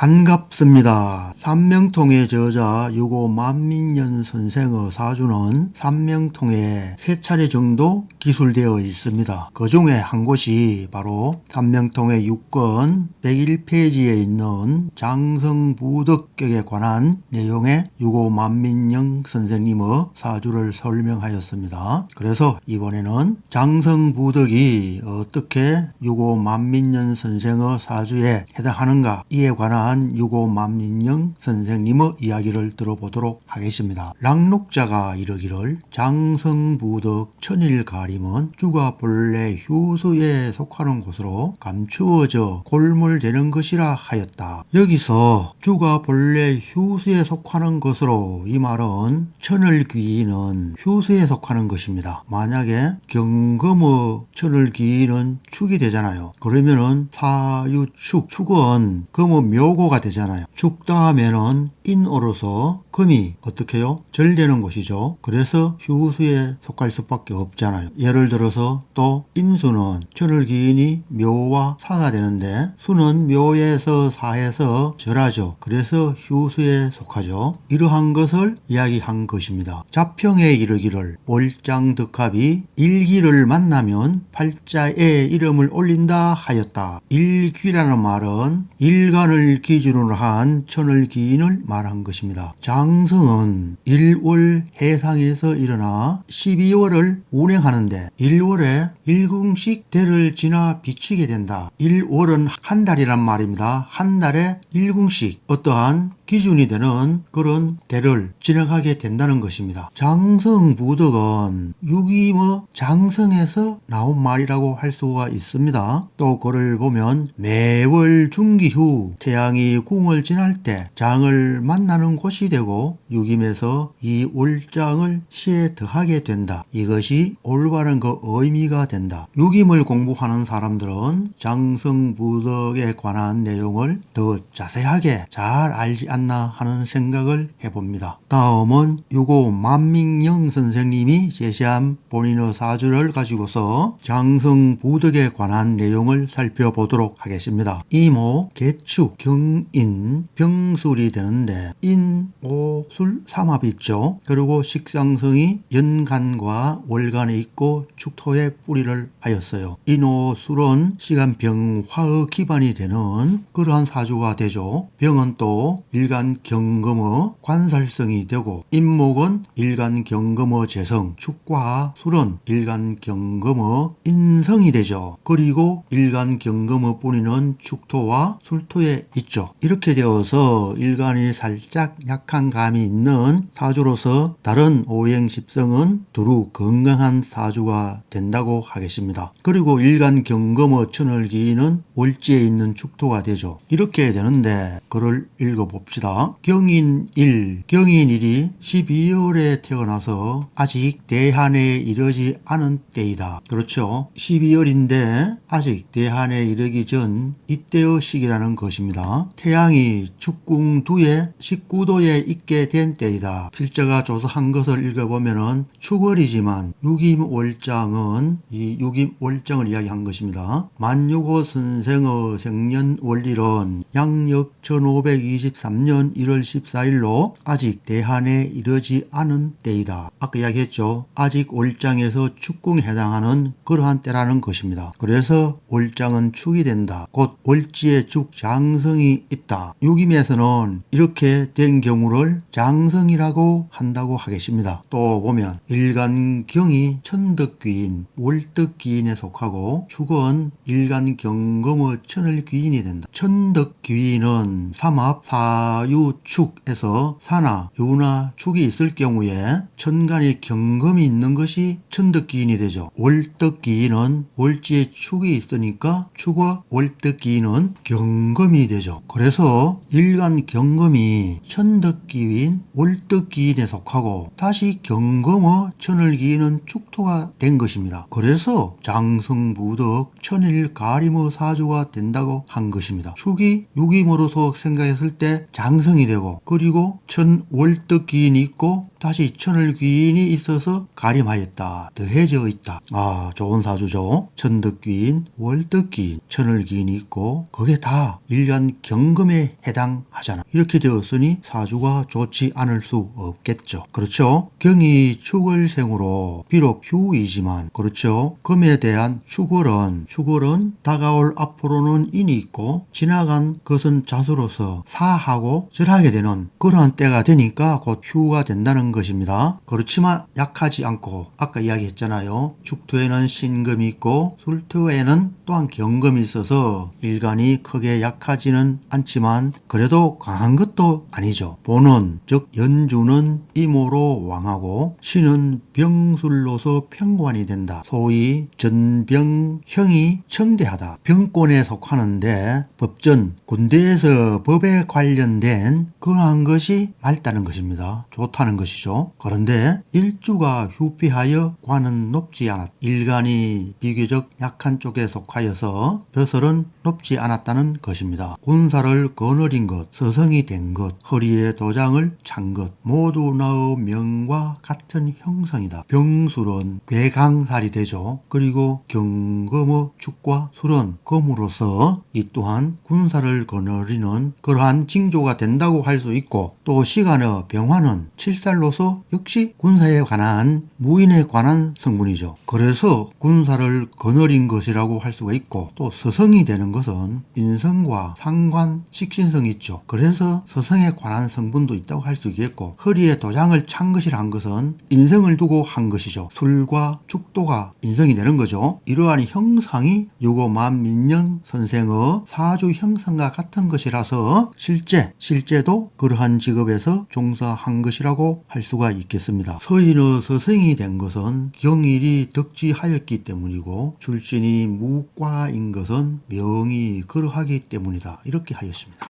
반갑습니다. 삼명통의 저자 유고 만민년 선생의 사주는 삼명통에 세 차례 정도 기술되어 있습니다. 그 중에 한 곳이 바로 삼명통의 6권 101페이지에 있는 장성부덕격에 관한 내용의 유고 만민영 선생님의 사주를 설명하였습니다. 그래서 이번에는 장성부덕이 어떻게 유고 만민년 선생의 사주에 해당하는가 이에 관한 유고 만민영 선생님의 이야기를 들어보도록 하겠습니다. 랑록자가 이르기를 장성부덕 천일가림은 주가 본래 효소에 속하는 곳으로 감추어져 골몰되는 것이라 하였다. 여기서 주가 본래 효수에 속하는 것으로 이 말은 천을귀인은 효수에 속하는 것입니다. 만약에 경금의 천을귀인은 축이 되잖아요. 그러면은 사유축, 축은 금의 묘 고가 되잖아요. 축 다음에는 인으로서 금이 어떻게 해요? 절되는 것이죠. 그래서 휴수에 속할 수밖에 없잖아요. 예를 들어서 또 임수는 천을기인이 묘와 사가 되는데 수는 묘에서 사해서 절하죠. 그래서 휴수에 속하죠. 이러한 것을 이야기한 것입니다. 자평에 이르기를 월장 득합이 일기를 만나면 팔자에 이름을 올린다 하였다. 일귀라는 말은 일간을 기준으로 한 천을 기인을 말한 것입니다. 장성은 1월 해상에서 일어나 12월을 운행하는데 1월에 일궁씩 대를 지나 비치게 된다. 1월은 한 달이란 말입니다. 한 달에 일궁씩 어떠한 기준이 되는 그런 대를 지나가게 된다는 것입니다. 장성부덕은 유기뭐 장성에서 나온 말이라고 할 수가 있습니다. 또 그를 보면 매월 중기 후 태양이 궁을 지날 때 장을 만나는 곳이 되고 유김에서 이 월장을 시에 더하게 된다. 이것이 올바른 그 의미가 된다. 유김을 공부하는 사람들은 장성부덕에 관한 내용을 더 자세하게 잘 알지 않나 하는 생각을 해봅니다. 다음은 유고 만민영 선생님이 제시한 본인의 사주를 가지고서 장성부덕에 관한 내용을 살펴보도록 하겠습니다. 이모, 개축, 경인, 병술이 되는데 인, 오, 술, 삼합이 있죠. 그리고 식상성이 연간과 월간에 있고 축토에 뿌리를 하였어요. 인오, 술은 시간 병, 화의 기반이 되는 그러한 사주가 되죠. 병은 또 일간 경금의 관살성이 되고 인목은 일간 경금의 재성, 축과 술은 일간 경금의 인성이 되죠. 그리고 일간 경금의 뿌리는 축토와 술토에 있죠. 이렇게 되어서 일간이 살짝 약한 감이 있는 사주로서 다른 오행십성은 두루 건강한 사주가 된다고 하겠습니다. 그리고 일간 경금의 천을기는 월지에 있는 축토가 되죠. 이렇게 되는데 글을 읽어봅시다. 경인일, 경인일이 12월에 태어나서 아직 대한에 이르지 않은 때이다. 그렇죠. 12월인데 아직 대한에 이르기 전 이때의 시기라는 것입니다. 태양이 축궁 두에 19도에 있게 된 때이다. 필자가 조사한 것을 읽어보면은 축월이지만 유김월장은 이 유김월장을 이야기한 것입니다. 만유고 선생 의 생년 월일은 양력 1523년 1월 14일로 아직 대한에 이르지 않은 때이다. 아까 이야기했죠. 아직 월장에서 축궁에 해당하는 그러한 때라는 것입니다. 그래서 월장은 축이 된다. 곧 월지에 축 장성이 있다. 유김에서는 이렇게 된 경우를 장성이라고 한다고 하겠습니다. 또 보면 일간경이 천덕귀인, 월덕귀인에 속하고 축은 일간경금 의 천을귀인이 된다. 천덕귀인은 삼합, 사유축에서 사나, 유나, 축이 있을 경우에 천간에 경금이 있는 것이 천덕귀인이 되죠. 월덕귀인은 월지에 축이 있으니까 축과 월덕귀인은 경금이 되죠. 그래서 일간 경금이 천덕기인 월덕기인에 속하고 다시 경금어 천을기인은 축토가 된 것입니다. 그래서 장성부덕 천일가림의 사주 사주가 된다고 한 것입니다. 축이 유기모로서 생각했을 때 장성이 되고 그리고 천월덕기인이 있고 다시 천을 귀인이 있어서 가림하였다. 더해져 있다. 아 좋은 사주죠. 천덕귀인, 월덕귀인, 천을귀인이 있고 그게 다 일간 경금에 해당하잖아. 이렇게 되었으니 사주가 좋지 않을 수 없겠죠. 그렇죠? 경이 축월생으로 비록 휴이지만 그렇죠. 금에 대한 축월은 축월은 다가올 앞 으로는 인이 있고 지나간 것은 자수로서 사하고 절하게 되는 그러한 때가 되니까 곧 휴가 된다는 것입니다. 그렇지만 약하지 않고 아까 이야기했잖아요. 축토에는 신금이 있고 술토에는 또한 경금이 있어서 일간이 크게 약하지는 않지만 그래도 강한 것도 아니죠. 본은 즉 연주는 임오로 왕하고 신은 병술로서 평관이 된다. 소위 전병형이 청대하다. 병권 에 속하는데 법전 군대에서 법에 관련된 그러한 것이 맑다는 것입니다. 좋다는 것이죠. 그런데 일주가 휴피하여 관은 높지 않았. 일간이 비교적 약한 쪽에 속하여서 벼슬은 높지 않았다는 것입니다. 군사를 거느린 것, 서성이 된 것, 허리에 도장을 찬 것, 모두 나의 명과 같은 형성이다. 병술은 괴강살이 되죠. 그리고 경금의 축과 술은 금으로서 이 또한 군사를 거느리는 그러한 징조가 된다고 할 수 있고 또 시간의 병화는 칠살로서 역시 군사에 관한 무인에 관한 성분이죠. 그래서 군사를 거느린 것이라고 할 수가 있고 또 서성이 되는 것은 인성과 상관 식신성이 있죠. 그래서 서성에 관한 성분도 있다고 할 수 있겠고 허리에 도장을 찬 것이란 것은 인성을 두고 한 것이죠. 술과 축도가 인성이 되는 거죠. 이러한 형상이 요거 만민 영 선생의 사주 형상과 같은 것이라서 실제 실제도 그러한 직업에서 종사한 것이라고 할 수가 있겠습니다. 서인의 서생이 된 것은 경일이 덕지하였기 때문이고 출신이 무과인 것은 명이 그러하기 때문이다. 이렇게 하였습니다.